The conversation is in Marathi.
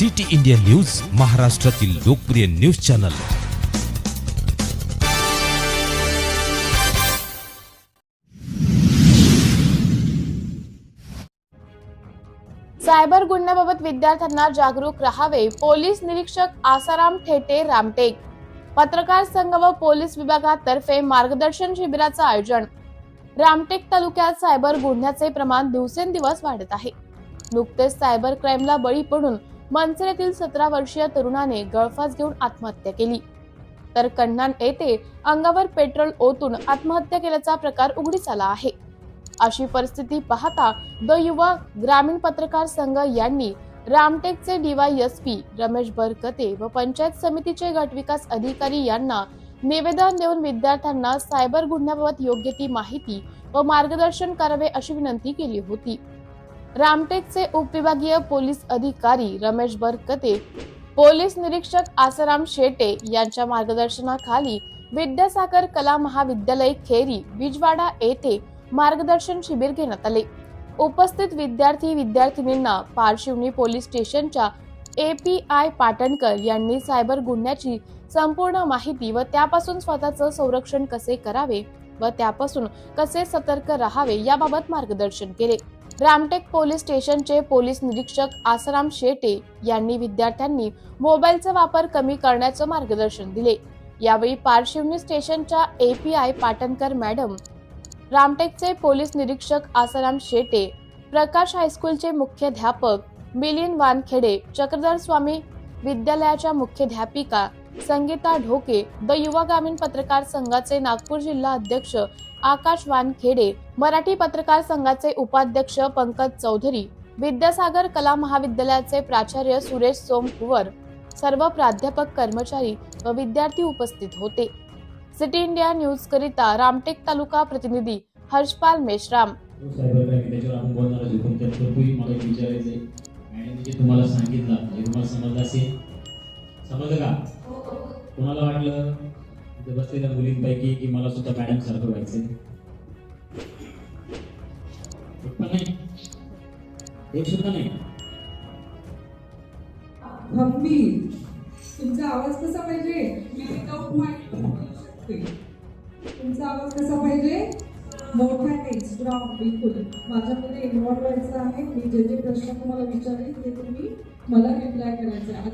सिटी इंडिया न्यूज महाराष्ट्रातील लोकप्रिय न्यूज चॅनल. सायबर गुन्ह्याबाबत विद्यार्थ्यांना जागरूक राहावे पोलीस निरीक्षक आसाराम ठेटे रामटेक. पत्रकार संघ व पोलीस विभागातर्फे मार्गदर्शन शिबिराचं आयोजन. रामटेक तालुक्यात सायबर गुन्ह्याचे प्रमाण दिवसेंदिवस वाढत आहे. नुकतेच सायबर क्राईमला बळी पडून मनसेतील येथील सतरा वर्षीय तरुणाने गळफास घेऊन आत्महत्या केली. तर कन्नान येथे अंगावर पेट्रोल ओतून आत्महत्या केल्याचा प्रकार उघडीस आला आहे. अशी परिस्थिती पाहता द युवा ग्रामीण पत्रकार संघ यांनी रामटेकचे डीवायएसपी रमेश बरकते व पंचायत समितीचे गटविकास अधिकारी यांना निवेदन देऊन विद्यार्थ्यांना सायबर गुन्ह्याबाबत योग्य ती माहिती व मार्गदर्शन करावे अशी विनंती केली होती. रामटेकचे उपविभागीय पोलीस अधिकारी रमेश बरकते पोलीस निरीक्षक आसाराम शेटे यांच्या मार्गदर्शनाखाली विद्यासागर कला महाविद्यालय खेरी बिजवाडा येथे मार्गदर्शन शिबिर घेण्यात आले. उपस्थित विद्यार्थी विद्यार्थिनींना पारशिवनी पोलीस स्टेशनच्या ए पी आय पाटणकर यांनी सायबर गुन्ह्याची संपूर्ण माहिती व त्यापासून स्वतःचं संरक्षण कसे करावे व त्यापासून कसे सतर्क राहावे याबाबत मार्गदर्शन केले. रामटेक पोलीस स्टेशनचे पोलीस निरीक्षक आसाराम शेटे यांनी विद्यार्थ्यांनी मोबाईलचा वापर कमी करण्याचं मार्गदर्शन दिले. यावेळी पारशिवनी स्टेशनच्या एपीआय पाटणकर मॅडम रामटेकचे पोलीस निरीक्षक आसाराम शेटे प्रकाश हायस्कूलचे मुख्याध्यापक मिलिंद वानखेडे चक्रधर स्वामी विद्यालयाच्या मुख्याध्यापिका संगीता ढोके द युवा ग्रामीण पत्रकार संघाचे नागपूर जिल्हा अध्यक्ष आकाश वानखेडे मराठी पत्रकार संघाचे उपाध्यक्ष पंकज चौधरी विद्यासागर कला महाविद्यालयाचे प्राचार्य सुरेश सोमकुवर सर्व प्राध्यापक कर्मचारी व विद्यार्थी उपस्थित होते. सिटी इंडिया न्यूज करिता रामटेक तालुका प्रतिनिधी हर्षपाल मेश्राम. तुम्हाला सांगितलं तुम्हाला समजलं असेल इथे बसलेल्या मुलींपैकी की मला सुद्धा मॅडम सारखं व्हायचंय एक पण नाही. एक सुद्धा नाही. तुमचा आवाज कसा पाहिजे? मी विदाउट माइक बोलू शकते. तुमचा आवाज कसा पाहिजे? मोठ्याने स्ट्रॉंग बिलकुल. माझ्यामध्ये इन्व्हॉल्व व्हायचं आहे. मी जे जे प्रश्न तुम्हाला विचारेन ते तुम्ही मला रिप्लाय करायचे. आहे